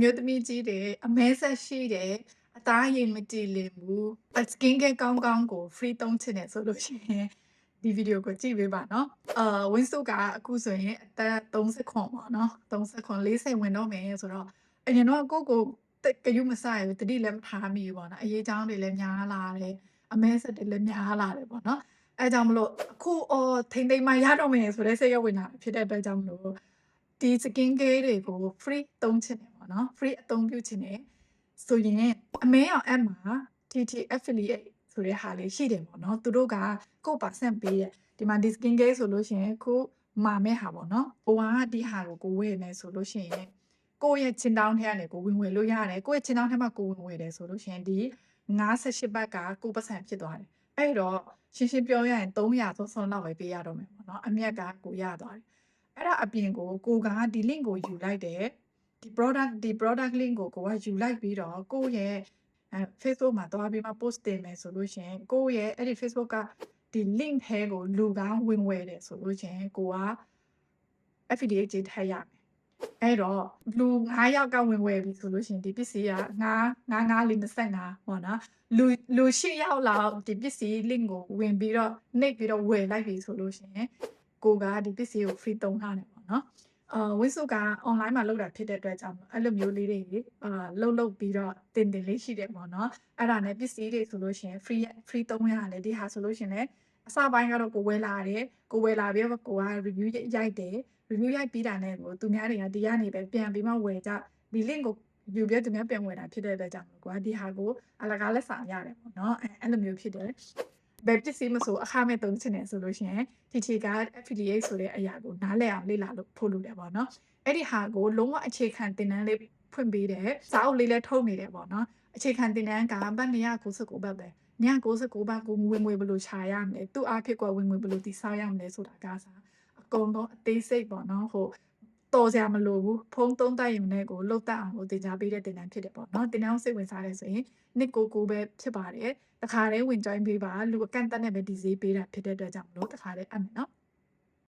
မျိုးသမီးကြီးတွေအမဲဆက်ရှိတယ်အသားရည်မတည်လင်ဘူးအ skin care ကောင်းကောင်းကို free သုံးချင်တယ်ဆိုလို့ရှိရင်ဒီဗီဒီယိုကိုကြည့်ပေးပါနော်အာဝင်းစုကအခုဆိုရင်အသက်30ခွန်ပေါ့နော်30ခွန်40ဝင်တော့မယ်ဆိုတော့အရင်တော့ကိုယ့်ကိုတက်ကယူမစရဘူးတတိလည်းမထားမိဘူးပေါ့နော်အရေးချောင်းတွေလည်းများလာတယ်အမဲဆက်တွေလည်းများလာတယ်ပေါ့နော်အဲကြောင့်မလို့အခုအော်ထိမ့်သိမ့်မှရတော့မယ်ဆိုတဲ့စိတ်ရဝင်တာဖြစ်တဲ့အတွက်ကြောင့်မလို့ ဒီ skin care တွေကို free သုံးချင်တယ်ပေါ့နော် free အသုံးပြုချင်တယ်ဆိုရင်အမဲအောင် app မှာ TT affiliate ဆိုတဲ့ဟာလေးရှိတယ်ပေါ့နော်သူတို့ကကိုယ့်%ပေးတယ်ဒီမှာဒီ skin care ဆိုလို့ရှိရင်ခုမာမဲ့ဟာပေါ့နော်ဘဝကဒီဟာကိုကိုဝယ်မယ်ဆိုလို့ရှိရင်ကိုယ့်ရဲ့ချင်းတောင်းထဲကနေကိုဝင်ဝယ်လို့ရတယ်ကိုယ့်ရဲ့ချင်းတောင်းထဲမှာကိုဝင်ဝယ်တယ်ဆိုလို့ရှိရင်ဒီ58ဘတ်ကကိုယ့်%ဖြစ်သွားတယ်အဲ့တော့ရှင်းရှင်းပြောရရင်300သုံးဆုံးလောက်ပဲပေးရတော့မယ်ပေါ့နော်အမြတ်ကကိုရသွားတယ် အဲ့ဒါအပြင်ကိုကိုကဒီ link ကိုယူလိုက်တယ်ဒီ product ဒီ product link ကိုကိုကယူလိုက်ပြီးတော့ကိုယ့်ရဲ့အဲ Facebook မှာသွားပြီးမှ post တင်မယ်ဆိုလို့ရှိရင်ကိုယ့်ရဲ့အဲ့ဒီ Facebook ကဒီ link ထဲကိုလူကောင်းဝင်ဝယ်တယ်ဆိုလို့ရှိရင်ကိုက affiliate ကြီးထည့်ရမယ်အဲ့တော့လူ9ယောက်ကဝင်ဝယ်ပြီဆိုလို့ရှိရင်ဒီပစ္စည်းက9 9 9လေး25ပေါ့နော်လူလူ10ယောက်လောက်ဒီပစ္စည်း link ကိုဝင်ပြီးတော့နှိပ်ပြီးတော့ဝယ်လိုက်ပြီဆိုလို့ရှိရင် ကိုကဒီပစ္စည်းကို free သုံးထားတယ်ပေါ့နော်အာဝင်းစုက online မှာလုပ်တာဖြစ်တဲ့အတွက်ကြောင့်အဲ့လိုမျိုးလေးတွေအာလှုပ်လှုပ်ပြီးတော့တင်တင်လေးရှိတယ်ပေါ့နော်အဲ့ဒါနဲ့ပစ္စည်းတွေဆိုလို့ရှိရင် free free သုံးရတယ်ဒီဟာဆိုလို့ရှိရင်လည်းအစပိုင်းကတော့ကိုဝယ်လာတယ်ကိုဝယ်လာပြီးတော့ကိုက review ရိုက်တယ် review ရိုက်ပြီးတာနဲ့ကိုသူများတွေကဒီကနေပဲပြန်ပြီးမှဝယ်ကြဒီ link ကိုယူပြီးသူများပြန်ဝယ်တာဖြစ်တဲ့အတွက်ကြောင့်မလို့ကွာဒီဟာကိုအလကားလက်ဆောင်ရတယ်ပေါ့နော်အဲအဲ့လိုမျိုးဖြစ်တယ် ဘယ်ပစ္စည်းမဆိုအခမဲ့သုံးချင်တယ်ဆိုလို့ရှိရင် TT က affiliate ဆိုတဲ့အရာကိုနားလည်အောင်လေ့လာလို့ဖို့လုပ်တယ်ပေါ့နော်အဲ့ဒီဟာကိုလုံးဝအခြေခံသင်တန်းလေးဖွင့်ပေးတယ်စာအုပ်လေးလည်းထုတ်နေတယ်ပေါ့နော်အခြေခံသင်တန်းကဘတ်299ဘတ်ပဲ299ဘတ်ကိုဝင်ငွေဘယ်လိုခြာရမလဲသူ့အားဖြစ်ကွာဝင်ငွေဘယ်လိုတည်ဆောက်ရမလဲဆိုတာကစားအကုန်လုံးအသေးစိတ်ပေါ့နော်ဟို တော်စရာမလိုဘူးဖုန်းသုံးတတ်ရင်လည်းကိုလှုပ်တတ်အောင်ကိုတင် जा ပေးတဲ့တင်တန်းဖြစ်တယ်ပေါ့နော်တင်တန်းကိုစိတ်ဝင်စားတယ်ဆိုရင်နှစ်ကိုကိုပဲဖြစ်ပါတယ်တခါတည်းဝင် join ပေးပါလူအကန့်အသတ်နဲ့ပဲဒီဈေးပေးတာဖြစ်တဲ့အတွက်ကြောင့်မလို့တခါတည်းအပ်မယ်နော်